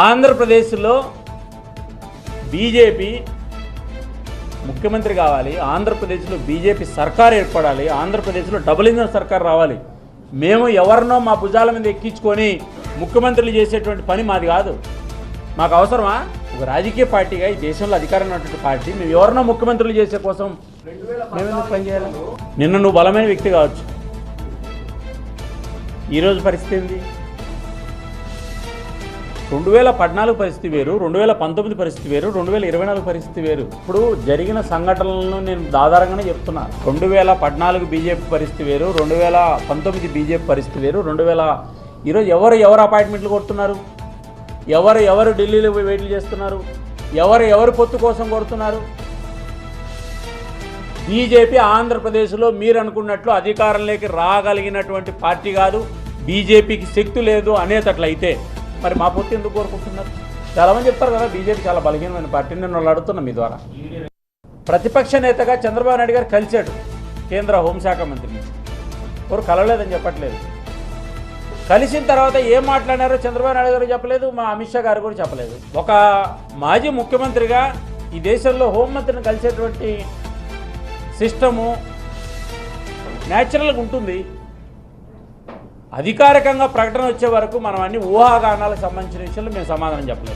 ఆంధ్రప్రదేశ్లో బీజేపీ ముఖ్యమంత్రి కావాలి ఆంధ్రప్రదేశ్లో బీజేపీ సర్కార్ ఏర్పడాలి ఆంధ్రప్రదేశ్లో డబుల్ ఇంజన్ సర్కార్ రావాలి. మేము ఎవరినో మా భుజాల మీద ఎక్కించుకొని ముఖ్యమంత్రులు చేసేటువంటి పని మాది కాదు. మాకు అవసరమా? ఒక రాజకీయ పార్టీగా ఈ దేశంలో అధికారంలో ఉన్నటువంటి పార్టీ మేము ఎవరినో ముఖ్యమంత్రులు చేసే కోసం మేము ఎందుకు పనిచేయాలి నిన్న నువ్వు బలమైన వ్యక్తి కావచ్చు. ఈరోజు పరిస్థితి ఏంది? రెండు వేల పద్నాలుగు పరిస్థితి వేరు రెండు వేల పంతొమ్మిది పరిస్థితి వేరు రెండు వేల ఇరవై నాలుగు పరిస్థితి వేరు. ఇప్పుడు జరిగిన సంఘటనలను నేను ఆధారంగానే చెప్తున్నా. రెండు వేల పద్నాలుగు బీజేపీ పరిస్థితి వేరు రెండు వేల పంతొమ్మిది బీజేపీ పరిస్థితి వేరు రెండు వేల ఈరోజు ఎవరు ఎవరు అపాయింట్మెంట్లు కొడుతున్నారు? ఎవరు ఎవరు ఢిల్లీలో వెయిట్లు చేస్తున్నారు? ఎవరు ఎవరు పొత్తు కోసం కొడుతున్నారు? బీజేపీ ఆంధ్రప్రదేశ్లో మీరు అనుకున్నట్లు అధికారంలోకి రాగలిగినటువంటి పార్టీ కాదు బీజేపీకి శక్తి లేదు అనేటట్లయితే మరి మా పొత్తు ఎందుకు కోరుకుంటున్నారు? చాలామంది చెప్తారు కదా బీజేపీ చాలా బలహీనమైన పార్టీ నేను వాళ్ళు అడుగుతున్నా మీ ద్వారా. ప్రతిపక్ష నేతగా చంద్రబాబు నాయుడు గారు కలిశాడు కేంద్ర హోంశాఖ మంత్రిని ఎవరు కలవలేదని చెప్పట్లేదు. కలిసిన తర్వాత ఏం మాట్లాడారో చంద్రబాబు నాయుడు గారు చెప్పలేదు మా అమిత్ షా గారు కూడా చెప్పలేదు. ఒక మాజీ ముఖ్యమంత్రిగా ఈ దేశంలో హోంమంత్రిని కలిసేటువంటి సిస్టము న్యాచురల్గా ఉంటుంది. అధికారికంగా ప్రకటన వచ్చే వరకు మనం అన్ని ఊహాగానాలకు సంబంధించిన విషయంలో మేము సమాధానం చెప్పలేదు